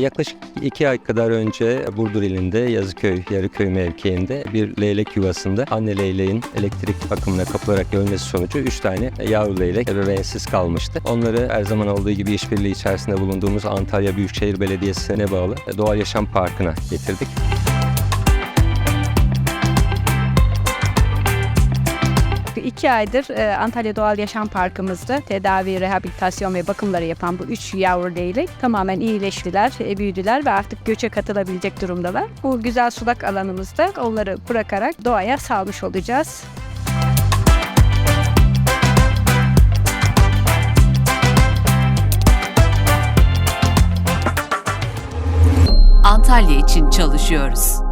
yaklaşık iki ay kadar önce Burdur ilinde Yazıköy Yarıköy mevkiinde bir leylek yuvasında anne leyleğin elektrik akımına kapılarak ölmesi sonucu 3 tane yavru leylek ebeveynsiz kalmıştı. Onları her zaman olduğu gibi işbirliği içerisinde bulunduğumuz Antalya Büyükşehir Belediyesi'ne bağlı Doğal Yaşam Parkı'na getirdik. İki aydır e, Antalya Doğal Yaşam Parkımızda tedavi, rehabilitasyon ve bakımları yapan bu üç yavru leylek tamamen iyileştiler, e, büyüdüler ve artık göçe katılabilecek durumdalar. Bu güzel sulak alanımızda onları bırakarak doğaya salmış olacağız. Antalya için çalışıyoruz.